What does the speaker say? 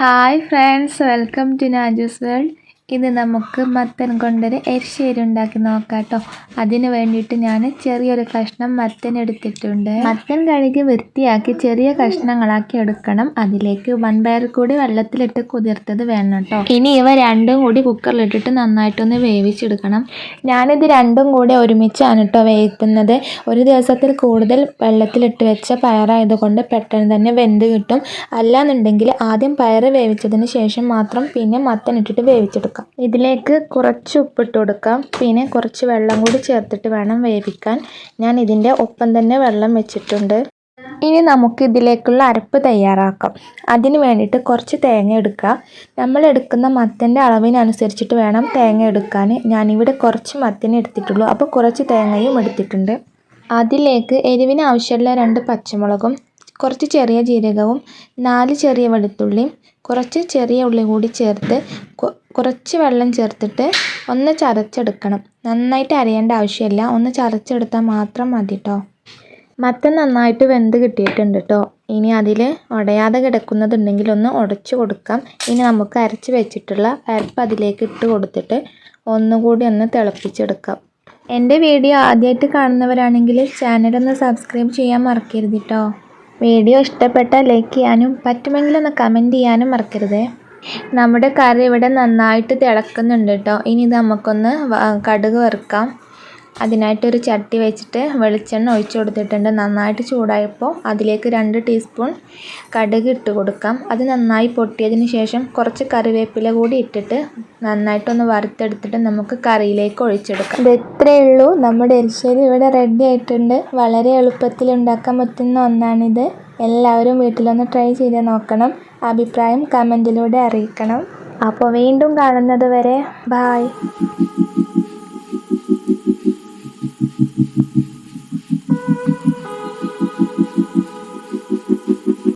hi friends welcome to Naju's world ഇത് നമുക്ക് മത്തൻ കൊണ്ടൊരു എരിശ്ശേരി ഉണ്ടാക്കി നോക്കാം കേട്ടോ അതിന് വേണ്ടിയിട്ട് ഞാൻ ചെറിയൊരു കഷ്ണം മത്തൻ എടുത്തിട്ടുണ്ട്. മത്തൻ കഴുകി വൃത്തിയാക്കി ചെറിയ കഷ്ണങ്ങളാക്കി എടുക്കണം. അതിലേക്ക് വൺ പയർ കൂടി വെള്ളത്തിലിട്ട് കുതിർത്തത് വേണം കേട്ടോ. ഇനി ഇവ രണ്ടും കൂടി കുക്കറിലിട്ടിട്ട് നന്നായിട്ടൊന്ന് വേവിച്ചെടുക്കണം. ഞാനിത് രണ്ടും കൂടി ഒരുമിച്ചാണ് കേട്ടോ വേവിക്കുന്നത്. ഒരു ദിവസത്തിൽ കൂടുതൽ വെള്ളത്തിലിട്ട് വെച്ച പയറായതുകൊണ്ട് പെട്ടെന്ന് തന്നെ വെന്ത് കിട്ടും. അല്ലാന്നുണ്ടെങ്കിൽ ആദ്യം പയർ വേവിച്ചതിന് ശേഷം മാത്രം പിന്നെ മത്തൻ ഇട്ടിട്ട് വേവിച്ചെടുക്കാം. ഇതിലേക്ക് കുറച്ച് ഉപ്പിട്ട് കൊടുക്കാം. പിന്നെ കുറച്ച് വെള്ളം കൂടി ചേർത്തിട്ട് വേണം വേവിക്കാൻ. ഞാൻ ഇതിന്റെ ഒപ്പം തന്നെ വെള്ളം വെച്ചിട്ടുണ്ട്. ഇനി നമുക്ക് ഇതിലേക്കുള്ള അരപ്പ് തയ്യാറാക്കാം. അതിന് വേണ്ടിയിട്ട് കുറച്ച് തേങ്ങ എടുക്കുക. നമ്മൾ എടുക്കുന്ന മത്തന്റെ അളവിനനുസരിച്ചിട്ട് വേണം തേങ്ങ എടുക്കാൻ. ഞാനിവിടെ കുറച്ച് മത്തനെ എടുത്തിട്ടുള്ളൂ. അപ്പോൾ കുറച്ച് തേങ്ങയും എടുത്തിട്ടുണ്ട്. അതിലേക്ക് എരിവിന് ആവശ്യമുള്ള രണ്ട് പച്ചമുളകും കുറച്ച് ചെറിയ ജീരകവും നാല് ചെറിയ വെളുത്തുള്ളിയും കുറച്ച് ചെറിയ ഉള്ളി കൂടി ചേർത്ത് കുറച്ച് വെള്ളം ചേർത്തിട്ട് ഒന്ന് ചതച്ചെടുക്കണം. നന്നായിട്ട് അരയേണ്ട ആവശ്യമില്ല. ഒന്ന് ചതച്ചെടുത്താൽ മാത്രം മതി കേട്ടോ മത്തൻ നന്നായിട്ട് വെന്ത് കിട്ടിയിട്ടുണ്ട് കേട്ടോ ഇനി അതിൽ ഉടയാതെ കിടക്കുന്നതുണ്ടെങ്കിൽ ഒന്ന് ഉടച്ചു കൊടുക്കാം. ഇനി നമുക്ക് അരച്ച് വെച്ചിട്ടുള്ള പരപ്പ് അതിലേക്ക് ഇട്ട് കൊടുത്തിട്ട് ഒന്നുകൂടി ഒന്ന് തിളപ്പിച്ചെടുക്കാം. എന്റെ വീഡിയോ ആദ്യമായിട്ട് കാണുന്നവരാണെങ്കിൽ ചാനലൊന്ന് സബ്സ്ക്രൈബ് ചെയ്യാൻ മറക്കരുത് കേട്ടോ വീഡിയോ ഇഷ്ടപ്പെട്ടാൽ ലൈക്ക് ചെയ്യാനും പറ്റുമെങ്കിൽ ഒന്ന് കമന്റ് ചെയ്യാനും മറക്കരുത്. നമ്മുടെ കറി ഇവിടെ നന്നായിട്ട് തിളക്കുന്നുണ്ട് കേട്ടോ ഇനി നമുക്കൊന്ന് കടുക് വറുക്കാം. അതിനായിട്ടൊരു ചട്ടി വെച്ചിട്ട് വെളിച്ചെണ്ണ ഒഴിച്ചു കൊടുത്തിട്ടുണ്ട്. നന്നായിട്ട് ചൂടായപ്പോൾ അതിലേക്ക് രണ്ട് ടീസ്പൂൺ കടുക് ഇട്ട് കൊടുക്കാം. അത് നന്നായി പൊട്ടിയതിന് ശേഷം കുറച്ച് കറിവേപ്പില കൂടി ഇട്ടിട്ട് നന്നായിട്ടൊന്ന് വറുത്തെടുത്തിട്ട് നമുക്ക് കറിയിലേക്ക് ഒഴിച്ചെടുക്കാം. ഇത് ഇത്രയേ ഉള്ളൂ. നമ്മുടെ എരിശ്ശേരി ഇവിടെ റെഡി ആയിട്ടുണ്ട്. വളരെ എളുപ്പത്തിൽ ഉണ്ടാക്കാൻ പറ്റുന്ന ഒന്നാണിത്. എല്ലാവരും വീട്ടിലൊന്ന് ട്രൈ ചെയ്ത് നോക്കണം. അഭിപ്രായം കമന്റിലൂടെ അറിയിക്കണം. അപ്പോൾ വീണ്ടും കാണുന്നത് വരെ ബായ്